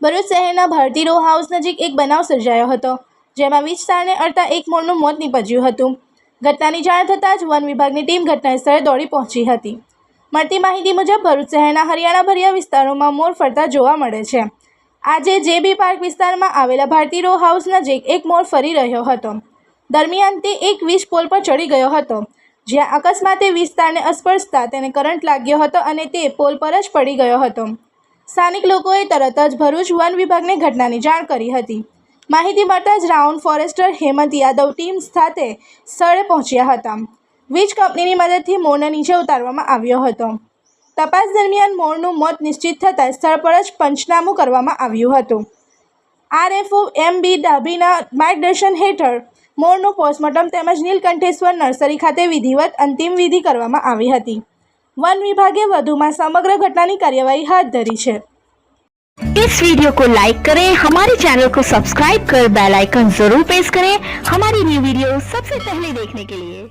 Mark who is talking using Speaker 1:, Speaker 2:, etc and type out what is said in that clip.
Speaker 1: ભરૂચ શહેરના Bharati row house નજીક એક બનાવ સર્જાયો હતો, જેમાં વીજ તારને અડતા એક મોરનું મોત નીપજ્યું હતું. ઘટનાની જાણ થતાં જ વન વિભાગની ટીમ ઘટનાસ્થળે દોડી પહોંચી હતી. મળતી માહિતી મુજબ, ભરૂચ શહેરના હરિયાણાભર્યા વિસ્તારોમાં મોર ફરતા જોવા મળે છે. આજે જે બી પાર્ક વિસ્તારમાં આવેલા ભારતી રો હાઉસ નજીક એક મોર ફરી રહ્યો હતો. દરમિયાન તે એક વીજ પોલ પર ચડી ગયો હતો. જ્યાં અકસ્માતે વિસ્તારને અસ્પર્શતા તેને કરંટ લાગ્યો હતો અને તે પોલ પર જ પડી ગયો હતો. સ્થાનિક લોકોએ તરત જ ભરૂચ વન વિભાગને ઘટનાની જાણ કરી હતી. માહિતી મળતા જ round forester Hemant Yadav team સાથે સ્થળે પહોંચ્યા હતા. વીજ કંપનીની મદદથી મોરને નીચે ઉતારવામાં આવ્યો હતો. તપાસ દરમિયાન મોરનું મોત નિશ્ચિત થતાં સ્થળ પર જ પંચનામું કરવામાં આવ્યું હતું. આરએફઓ એમ બી ડાભીના માર્ગદર્શન હેઠળ મોરનું પોસ્ટમોર્ટમ તેમજ નીલકંઠેશ્વર નર્સરી ખાતે વિધિવત અંતિમ વિધિ કરવામાં આવી હતી. વન વિભાગે વધુમાં સમગ્ર ઘટનાની કાર્યવાહી હાથ ધરી છે
Speaker 2: इस वीडियो को लाइक करें हमारे चैनल को सब्सक्राइब कर बेल आइकन जरूर प्रेस करें हमारी न्यू वीडियो सबसे पहले देखने के लिए